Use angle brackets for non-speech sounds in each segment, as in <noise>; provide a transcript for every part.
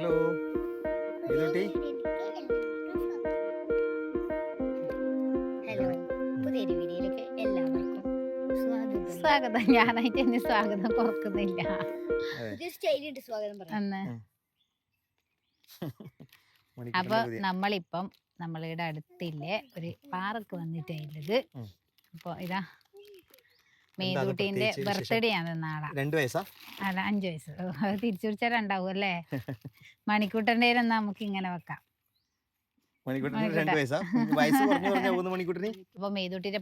Hello മേതുട്ടി hello പുതിയൊരു വീഡിയോയിലേക്ക് എല്ലാവർക്കും സ്വാഗതം. സ്വാഗതം. ഞാനായിട്ട് എന്നെ സ്വാഗതം കുറക്കുന്നില്ല <laughs> അപ്പൊ നമ്മളിപ്പം നമ്മളുടെ അടുത്തില്ലേ ഒരു പാർക്ക് വന്നിട്ടുള്ളത് ഉം. അപ്പൊ ഇതാ മേതൂട്ടിന്റെ? ബർത്ത്ഡേ ആണ് നാളെ. രണ്ട് വയസ്സാ? അല്ല അഞ്ചു വയസ്സ്. അത് തിരിച്ചു പിടിച്ചാൽ രണ്ടാവും അല്ലേ? <laughs> മണിക്കൂട്ടന്റെ നമുക്ക് ഇങ്ങനെ വെക്കാം. മേതൂട്ടിന്റെ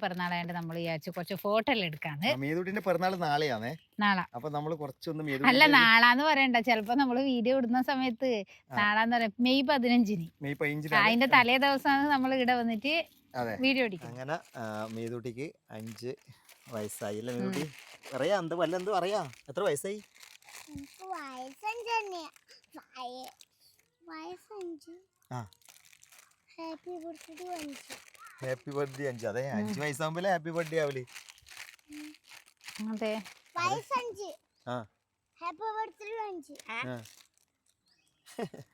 നമ്മൾ വിചാരിച്ചു കുറച്ച് ഫോട്ടോ എല്ലാം എടുക്കാന്ന്. മേതുട്ടിന്റെ പിറന്നാൾ നാളെയാണേ നാളെ. അപ്പൊ നമ്മൾ കുറച്ചൊന്ന് അല്ല നാളാന്ന് പറയണ്ട. ചിലപ്പോ നമ്മൾ വീഡിയോ ഇടുന്ന സമയത്ത് നാളാന്ന് പറയാം. മെയ് പതിനഞ്ചിന്. മെയ് അതിന്റെ തലേ ദിവസമാണ് നമ്മൾ ഇവിടെ വന്നിട്ട് വീഡിയോ അങ്ങനെ മേതുട്ടിക്ക് അഞ്ച് വയസ്സായി അല്ലേ മേതുട്ടി പറയാ എന്ത് വല്ല എന്ത് പറയാ? എത്ര വയസ്സായി? ഹാപ്പി ബർത്ത്ഡേ അഞ്ച്. ഹാപ്പി ബർത്ത്ഡേ അഞ്ച്. അതെ അഞ്ച് വയസ്സാകുമ്പോഴേ ഹാപ്പി ബർത്ത്ഡേ ആവൽ. അതെ. വയസ്സഞ്ച്. ആ. ഹാപ്പി ബർത്ത്ഡേ അഞ്ച്. <laughs>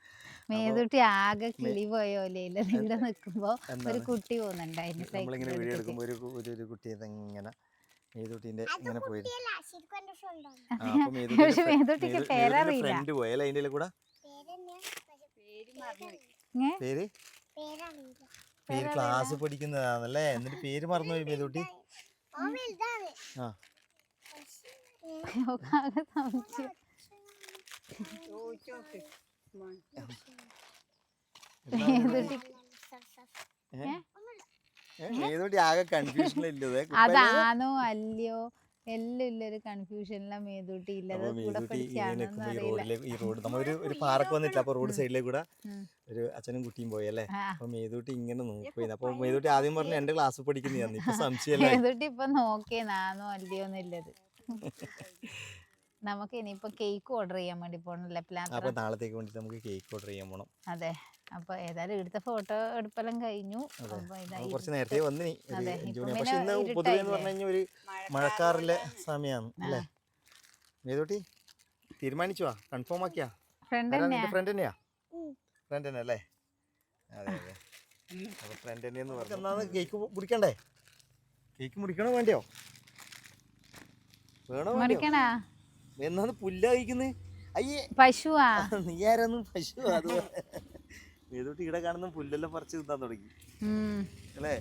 മേതുട്ടി ആകെ കിളി പോയ പോലെയില്ല ഇവിടെ നിൽക്കുമ്പോ ഒരു കുട്ടി പോകുന്നുണ്ടായിരുന്നു നമ്മളിങ്ങനെ വീഡിയോ ഒരു കു- ഒരു ഒരു കുട്ടി ഇങ്ങനെ മേതുട്ടിന്റെ ഇങ്ങനെ പോയി കുട്ടിയല്ല ശരിക്കും എന്റെ ഷോൾഡർ ആ, അപ്പൊ പക്ഷെ മേതുട്ടിക്ക് പേരറിയില്ല. ഫ്രണ്ട് പോയല്ലേ അതിന്റെ കൂടെ? പേര് പേര്? ക്ലാസ് പഠിക്കുന്നതാണല്ലേ? എന്നിട്ട് പേര് മറന്നുപോയി മേതുട്ടി. ആ. മേതുട്ടി ഏ? ആകെ കൺഫ്യൂഷനില്ലത് അതാണോ അല്ലയോ? എല്ലാം ഇല്ലൊരു കൺഫ്യൂഷനില മേതുട്ടി ഇല്ലത്. ഈ റോഡ് നമ്മ ഒരു പാർക്ക് വന്നിട്ടില്ല അപ്പൊ റോഡ് സൈഡിലേക്ക് കൂടെ ഒരു അച്ഛനും കുട്ടിയും പോയി അല്ലേ? അപ്പൊ മേതൂട്ടി ഇങ്ങനെ നോക്കി അപ്പൊ മേതൂട്ടി ആദ്യം പറഞ്ഞു എന്റെ ക്ലാസ് പഠിക്കുന്നതാണ് ഇപ്പൊ <laughs> സംശയമല്ലേ മേതൂട്ടി ഇപ്പൊ നോക്കിയേ നാണോ അല്ലയോ എന്നുള്ളത് നമുക്ക് ഇനിയിപ്പോ കേക്ക് ഓർഡർ ചെയ്യാൻ വേണ്ടി പോകണല്ലേ അപ്പൊ പ്ലാൻ നാളത്തേക്ക് വേണ്ടി നമുക്ക് കേക്ക് ഓർഡർ ചെയ്യാൻ പോണം. അതെ. അപ്പൊ ഏതായാലും ഇവിടുത്തെ ഫോട്ടോ എടുപ്പെല്ലാം കഴിഞ്ഞു. അപ്പൊ കുറച്ച് നേരത്തെ ഇപ്പം പക്ഷെ ഇന്ന് പൊതുവെ എന്ന്? പറഞ്ഞു ഒരു മഴക്കാറിലെ. സമയമാണ് അല്ലേ? മേതോട്ടി തീരുമാനിച്ചുവാ? കൺഫേം ആക്കിയാ? ഫ്രണ്ട് തന്നെയാ. ഫ്രണ്ട് തന്നെയാ? ഫ്രണ്ട് തന്നെ അല്ലേ? അതെ അതെ. അപ്പൊ ഫ്രണ്ട് തന്നെയെന്ന് പറഞ്ഞു. എന്നാന്ന് കേക്ക് മുറിക്കണ്ടേ? കേക്ക് മുറിക്കണോ വേണ്ടിയോ? വേണോ മുറിക്കണാ? എന്നാന്ന് പുല്ല കഴിക്കുന്നത് അയ്യേ. പശുവാ. <laughs> നീ ആരാന്ന്? പശു അത് മേതോട്ടി ഇവിടെ കാണുന്ന പുല്ലെല്ലാം പറിച്ചു തിന്നാൻ തുടങ്ങി. അല്ലേ?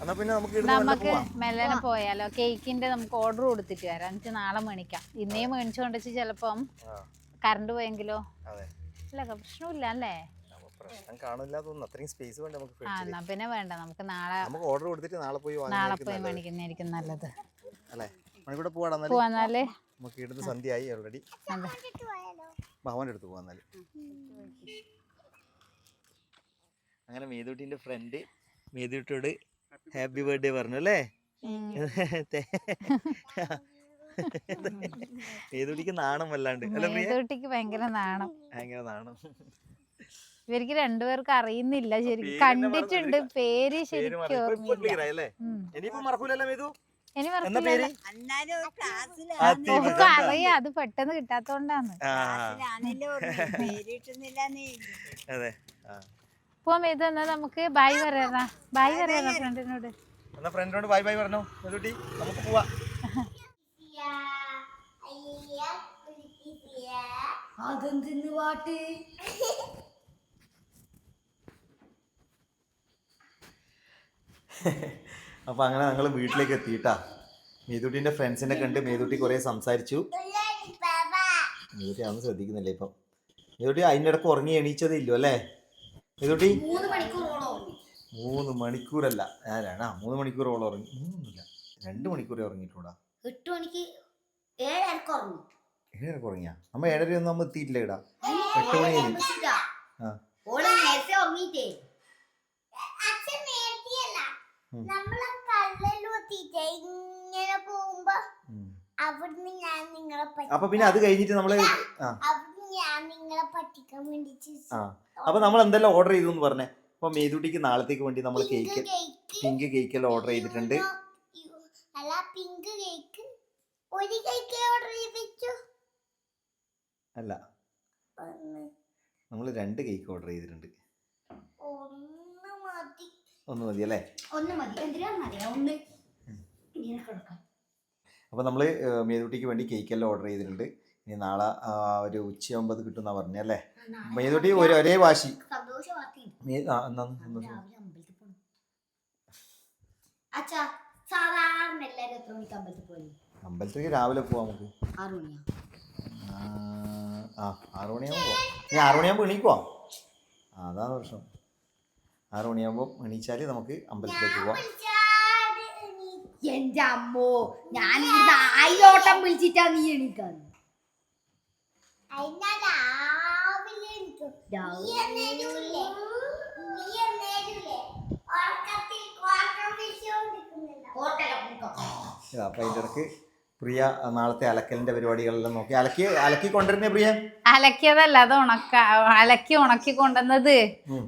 എന്നാ പിന്നെ നമുക്ക് നമുക്ക് മെല്ലനെ പോയാലോ? കേക്കിന്റെ നമുക്ക് ഓർഡർ കൊടുത്തിട്ട് വരാം. എന്നിട്ട് നാളെ മേണിക്കാം ഇന്നേ മേണിച്ചു കൊണ്ടുവച്ച് ചിലപ്പം ആ, കറണ്ട് പോയെങ്കിലോ? അതെ. ഇല്ല പ്രശ്നമില്ല അല്ലേ? പിന്നെ വേണ്ട. നമുക്ക് നാളെ നമുക്ക് ഓർഡർ കൊടുത്തിട്ട് നാളെ പോയി നാളെ പോയി മേണിക്കുന്നതായിരിക്കും മേടിക്കുന്നതായിരിക്കും നല്ലത്. അല്ലേ? മണിക്കൂടെ പോവാടാ പോവാന്നാൽ? നമുക്ക് ഇടത്ത് സന്ധ്യയായി ഓൾറെഡി ഭവന്റെ അടുത്ത് പോവാന്നാൽ അങ്ങനെ മേതുട്ടിന്റെ ഫ്രണ്ട് മേതുട്ടിയോട് ഹാപ്പി ബർത്ത്ഡേ പറഞ്ഞു അല്ലേ? മേതുട്ടിക്ക് നാണം വല്ലാണ്ട്. മേതുട്ടിക്ക് ഭയങ്കര നാണം. ഭയങ്കര നാണം. ഇവർക്ക് രണ്ടുപേർക്ക് അറിയുന്നില്ല ശരിക്കും. കണ്ടിട്ടുണ്ട് പേര് ശരിക്കും ഓർമ്മയില്ല. അറിയാം അത് പെട്ടെന്ന് കിട്ടാത്തോണ്ടാന്ന്. അതെ. പോവാൻ മേതു എന്നാ നമുക്ക് ബായ് പറയാ ബായ് പറയാ. ഫ്രണ്ടിനോട്. എന്നാ ഫ്രണ്ടിനോട് ബൈ ബൈ പറഞ്ഞോ മേതുട്ടി. നമുക്ക് പോവാ. അതെന്തിന്ന് പാട്ട്? <laughs> അപ്പൊ അങ്ങനെ ഞങ്ങൾ വീട്ടിലേക്ക് എത്തിയിട്ടാ. മേതുട്ടിന്റെ ഫ്രണ്ട്സിനെ കണ്ട് മേതുട്ടി കുറെ സംസാരിച്ചു. മേതുട്ടി അതൊന്നും ശ്രദ്ധിക്കുന്നില്ല ഇപ്പം. മേതുട്ടി അതിന്റെ ഇടയ്ക്ക് ഉറങ്ങി എണീച്ചതേ ഇല്ലോ അല്ലേ? മേതുട്ടി? മൂന്ന് മണിക്കൂറല്ല. ഞാനാണ് മൂന്ന് മണിക്കൂറോളം ഉറങ്ങി. മൂന്നൊന്നുമില്ല രണ്ട് മണിക്കൂറേ ഉറങ്ങിയിട്ടുണ്ടാ എട്ട് മണിക്ക് ഏഴരക്ക് ഉറങ്ങി. ഏഴരക്ക് ഉറങ്ങിയാ? നമ്മ ഏഴരയൊന്നും നമ്മൾ എത്തിയിട്ടില്ല ഇടാ എട്ട് മണി ആ. നമ്മളെ കല്ലിലൂത്തിട്ട് ഇങ്ങനെ പോകുമ്പോ. അവിടുന്ന് ഞാൻ നിങ്ങളെ അപ്പൊ പിന്നെ അത് കഴിഞ്ഞിട്ട് നമ്മൾ അവിടുന്ന് ഞാൻ നിങ്ങളെ പറ്റിക്കാൻ വേണ്ടി ആ. അപ്പൊ നമ്മൾ എന്തെല്ലാം ഓർഡർ ചെയ്തു എന്ന് പറഞ്ഞേ? അപ്പൊ മേതുട്ടിക്ക് നാളത്തേക്ക് വേണ്ടി നമ്മൾ cake pink cake pink order ചെയ്തിട്ടുണ്ട്. അല്ല പിങ്ക് കേക്ക് ഒരു കേക്ക് ഓർഡർ ചെയ്തു അല്ല. നമ്മൾ രണ്ട് കേക്ക് ഓർഡർ ചെയ്തിട്ടുണ്ട്. ഒന്ന് മതി അല്ലേ? ഒന്ന് മതി. എന്തിനാണെന്നറിയാം ഒന്ന്. ഇങ്ങനെ കിടക്കാം. അപ്പോൾ നമ്മൾ മേതുട്ടിക്ക് വേണ്ടി കേക്ക് കേക്കെല്ലാം ഓർഡർ ചെയ്തിട്ടുണ്ട്. ഇനി നാളെ ഒരു ഉച്ചയാകുമ്പോൾ കിട്ടും എന്നാ പറഞ്ഞേ അല്ലേ? മേതുട്ടി ഒരു ഒരേ വാശി. അമ്പലത്തിലേക്ക് രാവിലെ പോവാം നമുക്ക്. ആ, ആറുമണിയാകുമ്പോൾ ആറു മണിയാകുമ്പോൾ പോവാം. ഇനി ആറുമണിയാകുമ്പോൾ എണീക്കുവാം? അതാണ് പ്രശ്നം. ആറു മണിയാകുമ്പോൾ എണീച്ചാൽ നമുക്ക് അമ്പലത്തിലേക്ക് പോവാം. എന്റെ അമ്മോ ഞാൻ ഇവിടുന്ന് ആയിരോട്ടം വിളിച്ചിട്ടാ നീ എണീക്കാൻ അപ്പൊ അതിന്റെ ഇടയ്ക്ക് പ്രിയ നാളത്തെ അലക്കലിന്റെ പരിപാടികളെല്ലാം നോക്കി. അലക്കി അലക്കി കൊണ്ടിരുന്നേ പ്രിയ? അലക്കിയതല്ല അത് ഉണക്ക അലക്കി ഉണക്കി കൊണ്ടുവന്നത്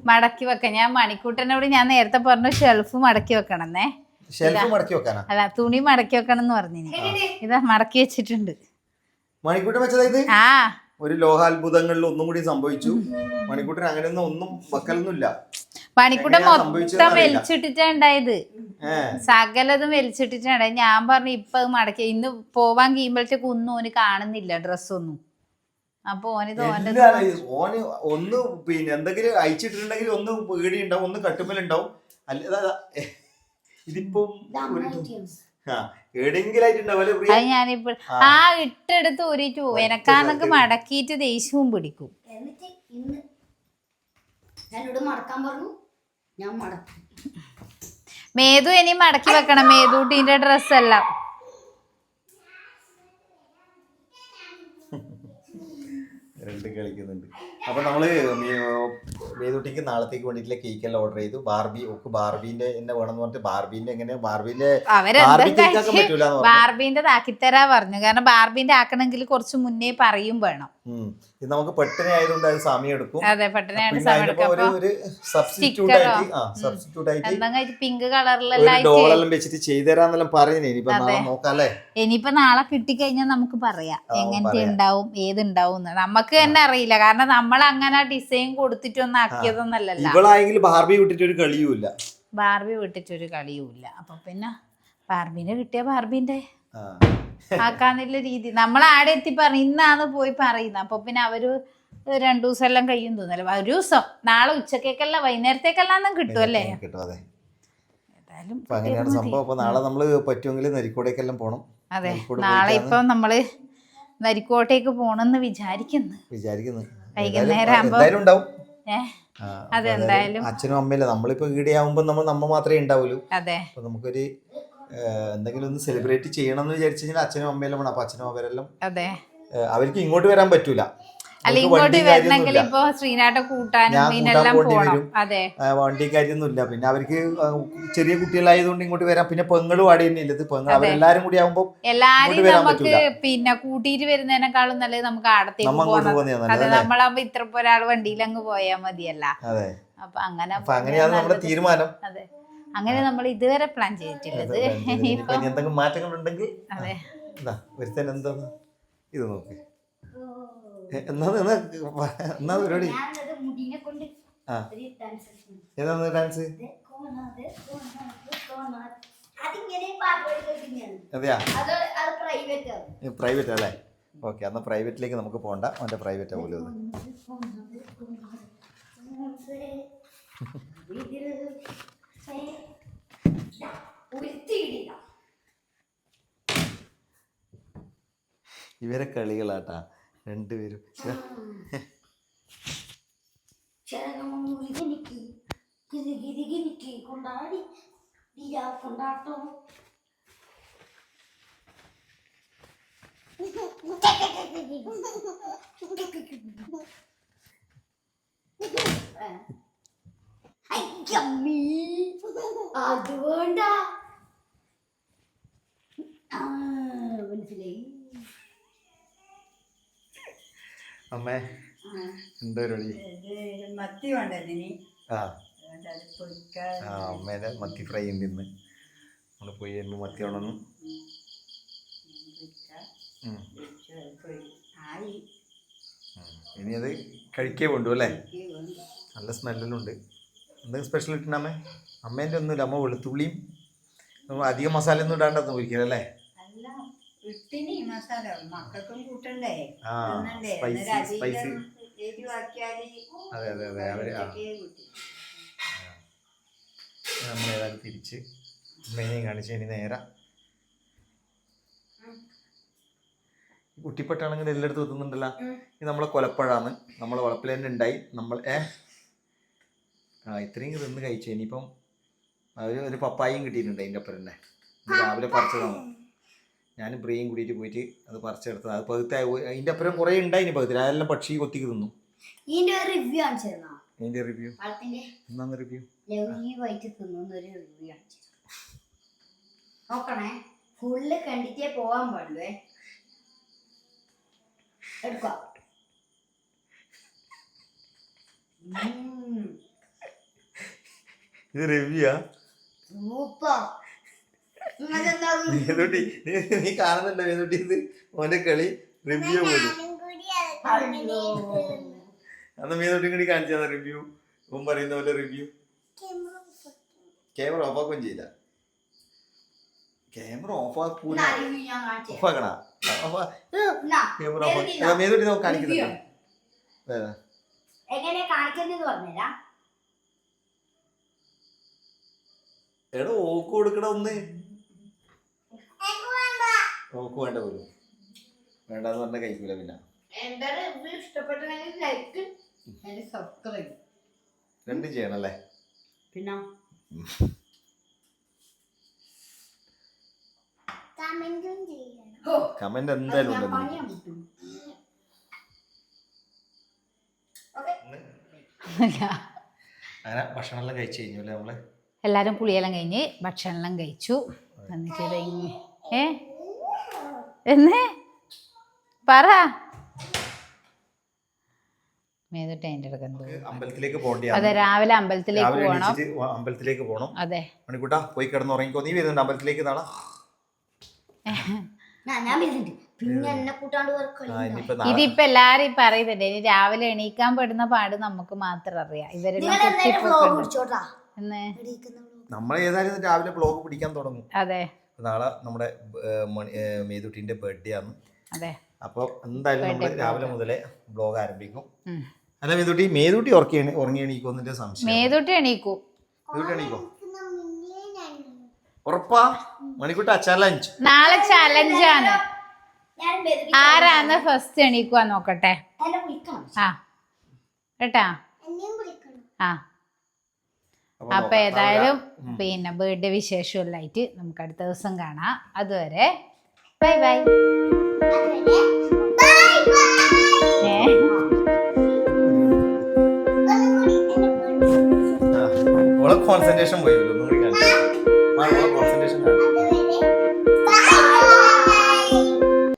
മടക്കി വെക്കാൻ. ഞാൻ മണിക്കൂട്ടനോട് ഞാൻ നേരത്തെ പറഞ്ഞു ഷെൽഫ് മടക്കി വെക്കണമെന്നേ. ഷെൽഫ് മടക്കി വെക്കാനാ? അല്ല തുണി മടക്കി വെക്കണം എന്ന് പറഞ്ഞു ഇതാ മടക്കി വെച്ചിട്ടുണ്ട്. മണിക്കൂട്ടൻ വെച്ചതായത് ആ. ഒരു ലോഹാത്ഭുതങ്ങളിൽ ഒന്നും കൂടി സംഭവിച്ചു. മണിക്കൂട്ടൻ അങ്ങനെയൊന്നും ഒന്നും വെക്കലൊന്നുമില്ല. എങ്ങനെയാ മൊത്തം സംഭവിച്ചതെന്ന് വലിച്ചിട്ടിട്ടാ ഉണ്ടായത്. ഏ. സകലതും വലിച്ചിട്ടിട്ടാണ് ഞാൻ പറഞ്ഞു ഇപ്പൊ അത് മടക്കി. ഇന്ന് പോവാൻ കഴിയുമ്പോഴത്തേക്ക് ഒന്നും ഓന് കാണുന്നില്ല ഡ്രസ്സൊന്നും അപ്പൊ ഓനിത് ഇത്? ഓന് ഒന്ന് പിന്നെ എന്തെങ്കിലും അയച്ചിട്ടുണ്ടെങ്കിൽ ഒന്ന് പേടി ഉണ്ടാവും ഒന്ന് കട്ടുമ്മലുണ്ടാവും. അല്ല ഇതാ, ഇതാ. ഇതിപ്പം അത് ഞാനിപ്പോ ആ. ഇട്ടെടുത്ത് ഊരിട്ട് പോവും. എനക്കാന്നൊക്കെ മടക്കിയിട്ട് ദേഷ്യവും പിടിക്കും. എന്നിട്ട് ഇന്ന് എന്നോട് മടക്കാൻ പറഞ്ഞു. ഞാൻ മടക്കി. മേതു ഇനി മടക്കി വെക്കണം. മേതൂട്ടിന്റെ ഡ്രസ്സെല്ലാം രണ്ടും കളിക്കുന്നുണ്ട്. അപ്പൊ നമ്മൾ മേതുട്ടിക്ക് നാളത്തേക്ക് വേണ്ടിയിട്ടുള്ള കേക്ക് എല്ലാം ഓർഡർ ചെയ്തു. ബാർബി ഒക്കെ ബാർബിന്റെ എന്നെ വേണമെന്ന് പറഞ്ഞിട്ട് ബാർബിന്റെ എങ്ങനെ? ബാർബിന്റെ ബാർബിന്റെ ആക്കിത്തരാ പറഞ്ഞു. കാരണം ബാർബിന്റെ ആക്കണമെങ്കിൽ കുറച്ച് മുന്നേ പറയും വേണം. ഇത് നമുക്ക് പെട്ടെന്ന് ആയതുകൊണ്ട് അത് സമയം എടുക്കും. അതെ സമയം എന്തെങ്കിലും പിങ്ക് കളറിലെല്ലാം വെച്ചിട്ട് ചെയ്തുതരാന്നെല്ലാം പറഞ്ഞു ഇനിയിപ്പോ നാളെ നോക്കാല്ലേ ഇനിയിപ്പോ നാളെ കിട്ടിക്കഴിഞ്ഞാൽ നമുക്ക് പറയാം. എങ്ങനത്തെ ഉണ്ടാവും ഏതുണ്ടാവും നമുക്ക് തന്നെ അറിയില്ല. കാരണം നമ്മൾ അങ്ങനെ ഡിസൈൻ കൊടുത്തിട്ടൊന്നും ആക്കിയതൊന്നല്ലല്ലോ ഇവളായെങ്കിൽ ബാർബി വിട്ടിട്ട് ഒരു കളിയുമില്ല. ബാർബി വിട്ടിട്ടൊരു കളിയുമില്ല. അപ്പൊ പിന്നെ ബാർബിനെ കിട്ടിയ ബാർബിന്റെ. ആ. ആക്കാന്നുള്ള രീതി. നമ്മൾ ആടെ എത്തി പറഞ്ഞു ഇന്നാന്ന് പോയി പറയുന്നത് അപ്പൊ പിന്നെ അവർ രണ്ടു ദിവസം എല്ലാം കഴിയും തോന്നല്ലോ ഒരു ദിവസം. നാളെ ഉച്ചക്കേക്കല്ല വൈകുന്നേരത്തേക്കെല്ലാം കിട്ടും അല്ലേ? കിട്ടും അതെ. അപ്പൊ അങ്ങനെയാണ് സംഭവം. അപ്പൊ നാളെ നമ്മൾ പറ്റുമെങ്കിൽ നരിക്കോടേക്കെല്ലാം പോണം. അതെ. നാളെ ഇപ്പൊ നമ്മൾ നരിക്കോട്ടേക്ക് പോണെന്ന് വിചാരിക്കുന്നു. വിചാരിക്കുന്നു. വൈകുന്നേരം ആകുമ്പോ- എന്തായാലും ഉണ്ടാവും. ഏ? ആ, അപ്പൊ അതെ, എന്തായാലും. അച്ഛനും അമ്മയില്ല നമ്മളിപ്പോ ഈടെയാവുമ്പോ നമ്മൾ നമ്മ മാത്രമേ ഉണ്ടാവുള്ളൂ. അതെ. നമുക്കൊരു എന്തെങ്കിലും ഒന്ന് സെലിബ്രേറ്റ് ചെയ്യണം എന്ന് വിചാരിച്ചു കഴിഞ്ഞാൽ അച്ഛനും അമ്മയെല്ലാം വേണം. അപ്പൊ അച്ഛനും അവരെല്ലാം അതെ. അവർക്ക് ഇങ്ങോട്ട് വരാൻ പറ്റൂല. അല്ല കാര്യൊന്നുമില്ല ഇങ്ങോട്ട് വണ്ടിയും വരണമെങ്കിൽ കാര്യമൊന്നുമില്ല. ഇപ്പൊ ശ്രീനാട്ടെ കൂട്ടാനും ഇതിനെല്ലാം അതെ. വണ്ടി വണ്ടിയും കാര്യമൊന്നുമില്ല പിന്നെ അവർക്ക് ചെറിയ കുട്ടികളായതുകൊണ്ട് ഇങ്ങോട്ട് വരാം. പിന്നെ പെങ്ങളും ആടെ തന്നെ ഇല്ലത് പെങ്ങൾ അവരെല്ലാരും കൂടി ആവുമ്പോ എല്ലാരും നമുക്ക്. പിന്നെ കൂട്ടിയിട്ട് വരുന്നതിനേക്കാളും നല്ലത് നമുക്ക് ആടത്തേക്ക് പോകണം ഇത്ര ഒരാൾ വണ്ടിയിൽ അങ്ങ് പോയാ മതിയല്ല. അപ്പൊ അങ്ങനെ അങ്ങനെയാണ് നമ്മുടെ തീരുമാനം. അതെ. അങ്ങനെ നമ്മൾ ഇതുവരെ പ്ലാൻ ചെയ്തിട്ടുള്ളത് എന്തെങ്കിലും മാറ്റങ്ങൾ ഉണ്ടെങ്കിൽ അതെ. ഒരുത്തൻ ഇത് നോക്ക്. എന്നാ എന്നാ പരിപാടി? ആ. ഡാൻസ് അതെയാ? അത് അത് പ്രൈവറ്റ് അല്ലേ? ഓക്കെ എന്നാ പ്രൈവറ്റിലേക്ക് നമുക്ക് പോകണ്ട അവന്റെ പ്രൈവറ്റ് ആവുമല്ലോ അത് ഉരുത്തിയിടില്ല ഇവരെ കളികളാട്ടാ. രണ്ടുപേരും. കൊണ്ടാടി കൊണ്ടാട്ടം അയ്യമ്മീ അത് വേണ്ട ആ മനസ്സിലായി. അമ്മേ എന്താ പരിപാടി മത്തി ആ ആ മത്തി ഫ്രൈ ഉണ്ട് ഇന്ന് നമ്മൾ പോയി വരുമ്പോൾ മത്തി ഉണന്നു. ഇനി അത് കഴിക്കേ വേണ്ടു അല്ലേ? നല്ല സ്മെല്ലിലുണ്ട്. എന്തെങ്കിലും സ്പെഷ്യൽ ഇട്ടിട്ട് അമ്മേ? അമ്മേന്റെ ഒന്നുമില്ല അമ്മ വെളുത്തുള്ളിയും അധികം മസാല ഒന്നും ഇടാണ്ടെന്ന് ഒരിക്കലും അല്ലേ അല്ല ഇട്ടിനി മസാല മക്കൾക്കും കൂട്ടണ്ടേ? ആ തിന്നണ്ടേ? സ്പൈസി അന്നേരം സ്പൈസി അധികം എരിവാക്കിയാൽ അതെ അതെ അതെ. അവർ ആ. ഉച്ചക്കേ കൂട്ടി. നമ്മൾ ഏതായാലും തിരിച്ച് അമ്മേനെയും കാണിച്ച് ഇനി നേരെ. കുട്ടിപ്പെട്ടാണെങ്കിൽ എല്ലായിടത്തും എത്തുന്നുണ്ടല്ലോ ഇത് നമ്മളെ കൊലപ്പഴാണ്. നമ്മളെ വളപ്പിൽ തന്നെ ഉണ്ടായി. നമ്മൾ ഏ? ആ ഇത്രയും തിന്ന് കഴിച്ചു. ഇനിയിപ്പം അവർ ഒരു പപ്പായും കിട്ടിയിട്ടുണ്ട് അതിന്റെ അപ്പുറം തന്നെ. ഇന്ന് രാവിലെ പറിച്ചതാണ്. ഞാൻ ബ്രെയിൻ കൂടിയിട്ട് പോയിട്ട് അത് പറിച്ചെടുത്തത്. അത് പകുത്ത അതിന്റെ അപ്പുറം കുറേ ഉണ്ടായിന് പകുതി. അതെല്ലാം പക്ഷി കൊത്തിക്ക് തിന്നു. ഇതിന്റെ റിവ്യൂ കാണിച്ചിരുന്നോ? റിവ്യൂ റിവ്യൂ റിവ്യൂ കാണിച്ചിരുന്നു. നോക്കണേ. ഫുള്ള് കണ്ടിട്ടേ പോവാൻ എടുക്കാം? ഇത് റിവ്യൂയാ സൂപ്പർ. മേതുട്ടി നീ കാണുന്നുണ്ടോ വേദുട്ടി ഇത്? ഓന്റെ കളി റിവ്യൂ പോലും. അന്ന് വേദുട്ടി കൂടി കാണിച്ചാ റിവ്യൂ ഇപ്പം പറയുന്ന പോലെ റിവ്യൂ ക്യാമറ ഓഫാക്കുകയും ഓഫ് ആക്കുകയും ചെയ്യില്ല. Camera off ആക്കൂല. റിവ്യൂ ഞാൻ കാണിച്ചു. ഓഫ് ആക്കണ? എന്നാ, ക്യാമറ ഓഫ് മേതുട്ടി നമുക്ക് കാണിക്കുന്നില്ല? എങ്ങനെ കാണിക്കുന്നത് പറഞ്ഞുതരാം. എടാ ഓക്ക് കൊടുക്കണ ഒന്ന് വേണ്ട. ഓക്ക് വേണ്ട പോലും വേണ്ടെന്ന് പറഞ്ഞ കഴിക്കൂല പിന്നെ. എന്റെ റിവ്യൂ ഇഷ്ടപ്പെട്ടെങ്കിൽ ലൈക്ക് സബ്സ്ക്രൈബ് രണ്ടും ചെയ്യണല്ലേ? പിന്നെ? കമന്റും എന്തായാലും ഉണ്ടെന്ന് അങ്ങനെ ഭക്ഷണമെല്ലാം കഴിച്ചു കഴിഞ്ഞു അല്ലേ നമ്മൾ? എല്ലാരും പുളിയെല്ലാം കഴിഞ്ഞ് ഭക്ഷണമെല്ലാം കഴിച്ചു. എന്നിട്ട് ഏ? എന്നേ? പറ. മേതുട്ട് അതിന്റെ അമ്പലത്തിലേക്ക് പോകേണ്ട അതെ രാവിലെ അമ്പലത്തിലേക്ക് പോകണം. അമ്പലത്തിലേക്ക് പോകണം. അതെ. മണിക്കൂട്ട പോയി കിടന്ന് ഉറങ്ങിക്കോ. നീ വരുന്നുണ്ട് അമ്പലത്തിലേക്ക് നാളെ. ഇതിപ്പോ എല്ലാരും ഈ പറയുന്നുണ്ട്. ഇനി രാവിലെ എണീക്കാൻ പെടുന്ന പാട് നമുക്ക് മാത്രം അറിയാം. ഇവരെല്ലാം നമ്മൾ ഏതായാലും രാവിലെ ബ്ലോഗ് പിടിക്കാൻ തുടങ്ങും. അതെ. നാളെ നമ്മുടെ മണി- മേതുട്ടിന്റെ ബർത്ത്ഡേ ആണ്. അതെ. അപ്പോൾ എന്തായാലും നമ്മൾ രാവിലെ മുതലേ ബ്ലോഗ് ആരംഭിക്കും. അല്ല മേതുട്ടി മേതുട്ടി ഉറക്കി ഉറങ്ങി എണീക്കൊന്നിന്റെ സംശയം? മേതുട്ടി എണീക്കൂ. മേതുട്ടി എണീക്കോ. ഉറപ്പാ? മണിക്കൂട്ട ചലഞ്ച് നാളെ ചലഞ്ചാണ് ഞാൻ ബെദിരി ആരാന്ന് ഫസ്റ്റ് എണീക്കുവാ നോക്കട്ടെ. ആ. കേട്ടാ? ആ. അപ്പൊ ഏതായാലും പിന്നെ ബർത്ത്ഡേ വിശേഷമെല്ലായിട്ട് നമുക്ക് അടുത്ത ദിവസം കാണാം. അതുവരെ ബൈ ബൈ. കോൺസെൻട്രേഷൻ ഒന്നും കൂടി